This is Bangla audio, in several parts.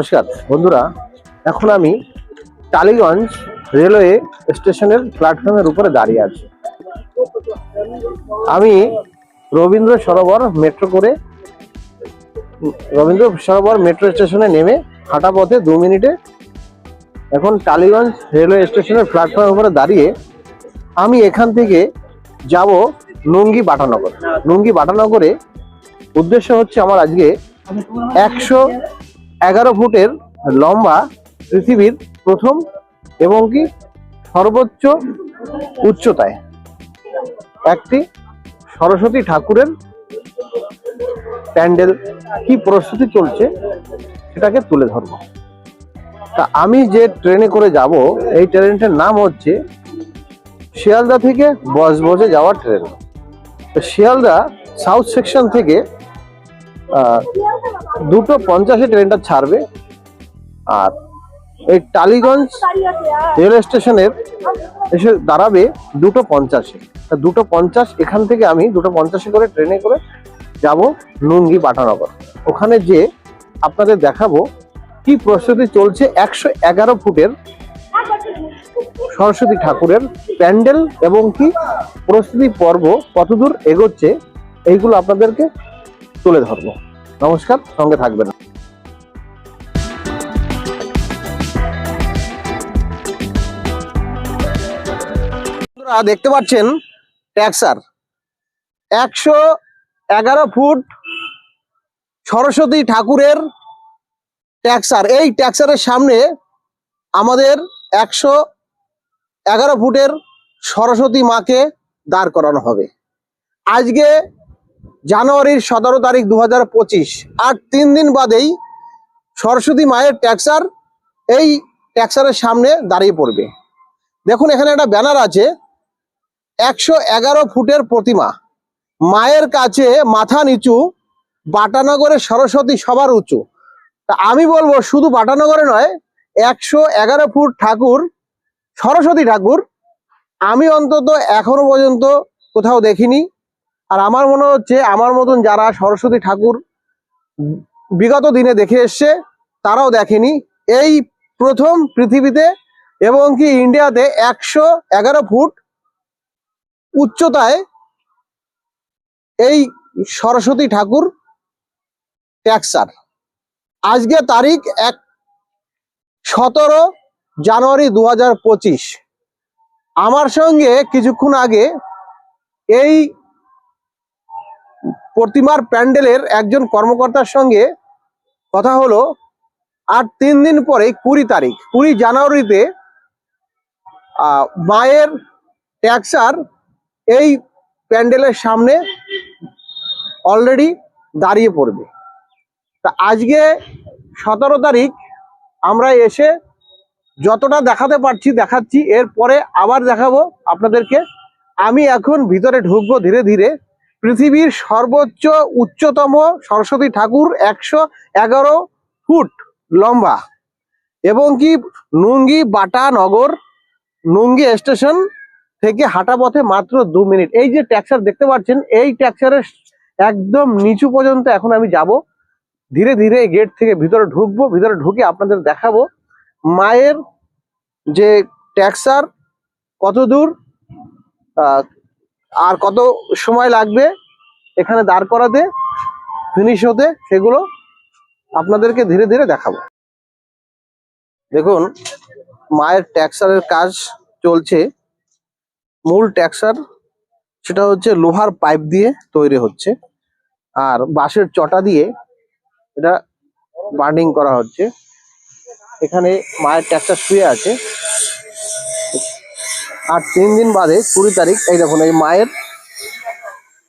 নমস্কার। বন্ধুরা, এখন আমি টালিগঞ্জ রেলওয়ে স্টেশনের প্ল্যাটফর্মের উপরে দাঁড়িয়ে আছি। আমি রবীন্দ্র সরোবর মেট্রো করে, রবীন্দ্র সরোবর মেট্রো স্টেশনে নেমে হাঁটা পথে দু মিনিটে এখন টালিগঞ্জ রেলওয়ে স্টেশনের প্ল্যাটফর্মের উপরে দাঁড়িয়ে আমি এখান থেকে যাব নুঙ্গি বাটানগর। নুঙ্গি বাটানগরে উদ্দেশ্য হচ্ছে আমার আজকে একশো এগারো ফুটের লম্বা পৃথিবীর প্রথম এবং কি সর্বোচ্চ উচ্চতায় একটি সরস্বতী ঠাকুরের প্যান্ডেল কি প্রস্তুতি চলছে সেটাকে তুলে ধরবো। তা আমি যে ট্রেনে করে যাব, এই ট্রেনটার নাম হচ্ছে শিয়ালদা থেকে বজবজে যাওয়ার ট্রেন। শিয়ালদা সাউথ সেকশন থেকে দুটো পঞ্চাশে ট্রেনটা ছাড়বে। আর এই টালিগঞ্জ রেল স্টেশনের এসে দাঁড়াবে দুটো পঞ্চাশে। দুটো পঞ্চাশ, এখান থেকে আমি দুটো পঞ্চাশে করে ট্রেনে করে যাব নুঙ্গি বাটানগর ওখানে যে আপনাদের দেখাবো কি প্রস্তুতি চলছে একশো এগারো ফুটের সরস্বতী ঠাকুরের প্যান্ডেল এবং কি প্রস্তুতি পর্ব কতদূর এগোচ্ছে, এইগুলো আপনাদেরকে তুলে ধরবো। নমস্কার, সঙ্গে থাকবেন। দেখতে পাচ্ছেন ট্যাক্সার। একশো এগারো ফুট সরস্বতী ঠাকুরের ট্যাক্সার। এই ট্যাক্সারের সামনে আমাদের একশো এগারো ফুটের সরস্বতী মাকে দাঁড় করানো হবে। আজকে জানুয়ারির সতেরো তারিখ দু হাজার পঁচিশ। আর তিন দিন বাদেই সরস্বতী মায়ের ট্যাক্সার এই ট্যাক্সারের সামনে দাঁড়িয়ে পড়বে। দেখুন, এখানে একটা ব্যানার আছে, একশো এগারো ফুটের প্রতিমা। মায়ের কাছে মাথা নিচু, বাটানগরে সরস্বতী সবার উঁচু। তা আমি বলব, শুধু বাটানগরে নয়, একশো এগারো ফুট ঠাকুর, সরস্বতী ঠাকুর, আমি অন্তত এখনও পর্যন্ত কোথাও দেখিনি। আর আমার মনে হচ্ছে, আমার মতন যারা সরস্বতী ঠাকুর বিগত দিনে দেখে এসছে, তারাও দেখেনি। এই প্রথম পৃথিবীতে এবং কি ইন্ডিয়াতে একশো এগারো ফুট উচ্চতায় এই সরস্বতী ঠাকুর ট্যাক্সার। আজকে তারিখ এক সতেরো জানুয়ারি দু হাজার পঁচিশ। আমার সঙ্গে কিছুক্ষণ আগে এই প্রতিমার প্যান্ডেলের একজন কর্মকর্তার সঙ্গে কথা হলো আর তিন দিন পরে কুড়ি তারিখ, কুড়ি জানুয়ারিতে মায়ের ট্যাক্সার এই প্যান্ডেলের সামনে অলরেডি দাঁড়িয়ে পড়বে। তা আজকে সতেরো তারিখ আমরা এসে যতটা দেখাতে পারছি দেখাচ্ছি, এরপরে আবার দেখাবো আপনাদেরকে। আমি এখন ভিতরে ঢুকবো ধীরে ধীরে। পৃথিবীর সর্বোচ্চ উচ্চতম সরস্বতী ঠাকুর একশো এগারো ফুট লম্বা। এবং কি নুঙ্গি বাটা নগর নুঙ্গি স্টেশন থেকে হাঁটা পথে মাত্র দু মিনিট। এই যে ট্যাক্সার দেখতে পাচ্ছেন, এই ট্যাক্সারের একদম নিচু পর্যন্ত এখন আমি যাব। ধীরে ধীরে গেট থেকে ভিতরে ঢুকবো, ভিতরে ঢুকে আপনাদের দেখাবো। মায়ের যে ট্যাক্সার, কত দূর? আর কত সময় লাগবে এখানে দাঁড় করাতে ফিনিশ হতে, সেগুলো আপনাদেরকে ধীরে ধীরে দেখাবো। দেখুন, মায়ের ট্যাক্সারের কাজ চলছে। মূল ট্যাক্সার সেটা হচ্ছে লোহার পাইপ দিয়ে তৈরি হচ্ছে। আর বাঁশের চটা দিয়ে এটা বার্নিং করা হচ্ছে। এখানে মায়ের ট্যাক্সার শুয়ে আছে। আর তিন দিন বাদে কুড়ি তারিখ, এই দেখুন, এই মায়ের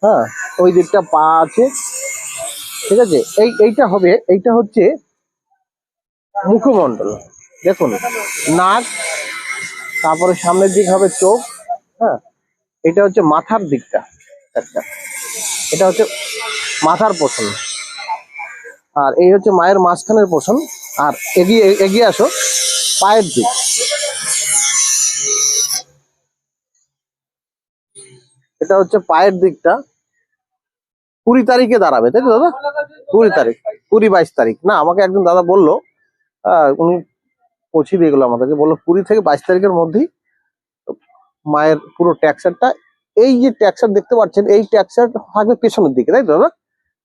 হ্যাঁ ওই দিকটা পা আছে। ঠিক আছে? এই, এইটা হবে, এইটা হচ্ছে মুখমণ্ডল। দেখুন, নাক, তারপরে সামনের দিক হবে চোখ হ্যাঁ এটা হচ্ছে মাথার দিকটা। একটা এটা হচ্ছে মাথার পোষণ। আর এই হচ্ছে মায়ের মাঝখানের পোষণ। আর এগিয়ে এগিয়ে আসো, পায়ের দিক। এটা হচ্ছে পায়ের দিকটা। কুড়ি তারিখে দাঁড়াবে তাই তো দাদা? কুড়ি তারিখ কুড়ি বাইশ তারিখ। না আমাকে একজন দাদা বলল উনি পৌঁছে দিয়ে গেলো আমাদেরকে বলল কুড়ি থেকে বাইশ তারিখের মধ্যেই মায়ের পুরো ট্যাক্সারটা এই যে ট্যাক্সার দেখতে পাচ্ছেন এই ট্যাক্সার থাকবে পেছনের দিকে তাই তো দাদা?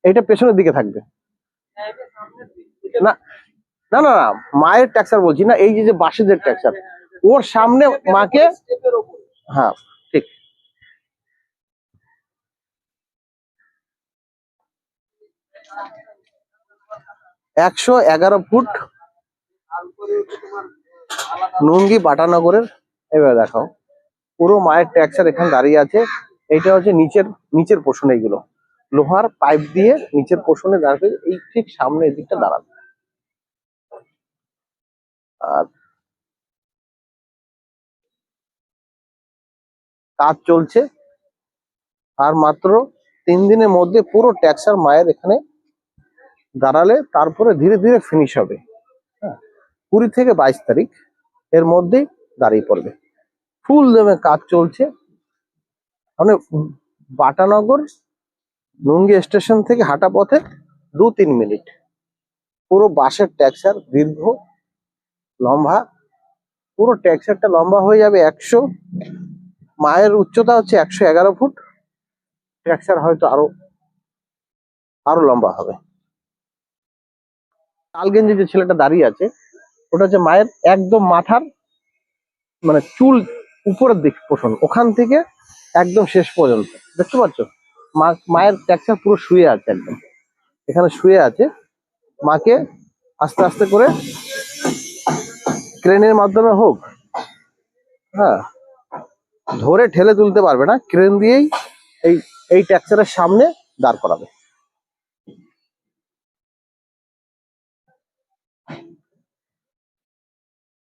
এইটা পেছনের দিকে থাকবে। না না না না, মায়ের ট্যাক্সার বলছি না এই যে বাসিদের ট্যাক্সার ওর সামনে মাকে হ্যাঁ ঠিক একশো এগারো ফুট নুঙ্গি বাটানগরের এবার দেখাও। পুরো মায়ের ট্যাক্সার এখানে দাঁড়িয়ে আছে। এইটা হচ্ছে নিচের নিচের পোষণ এইগুলো। লোহার পাইপ দিয়ে নিচের পোষণে দাঁড়াবে এই ঠিক সামনে এদিকটা দাঁড়াবে আর কাজ চলছে। আর মাত্র তিন দিনের মধ্যে পুরো ট্যাক্সার মায়ের এখানে দাঁড়ালে তারপরে ধীরে ধীরে ফিনিশ হবে। হ্যাঁ কুড়ি থেকে বাইশ তারিখ এর মধ্যেই দাঁড়িয়ে পড়বে। ফুল দমে কাজ চলছে। মানে বাটানগর নুঙ্গি স্টেশন থেকে হাঁটা পথে দু তিন মিনিট। পুরো বাসের ট্যাক্সার দীর্ঘ, লম্বা। পুরো ট্যাক্সারটা লম্বা হয়ে যাবে একশো। মায়ের উচ্চতা হচ্ছে একশো এগারো ফুট। ট্যাক্সার হয়তো আরও আরও লম্বা হবে। তালগেঞ্জে যে ছেলেটা দাঁড়িয়ে আছে, ওটা হচ্ছে মায়ের একদম মাথার মানে চুল উপরের দিক পোষণ, ওখান থেকে একদম শেষ পর্যন্ত। দেখতে পাচ্ছ? মা, মায়ের ট্যাক্সার পুরো শুয়ে আছে একদম। এখানে শুয়ে আছে। মাকে আস্তে আস্তে করে ক্রেনের মাধ্যমে হোক হ্যাঁ ধরে ঠেলে তুলতে পারবে না, ক্রেন দিয়েই এই এই ট্যাক্সারের সামনে দাঁড় করাবে।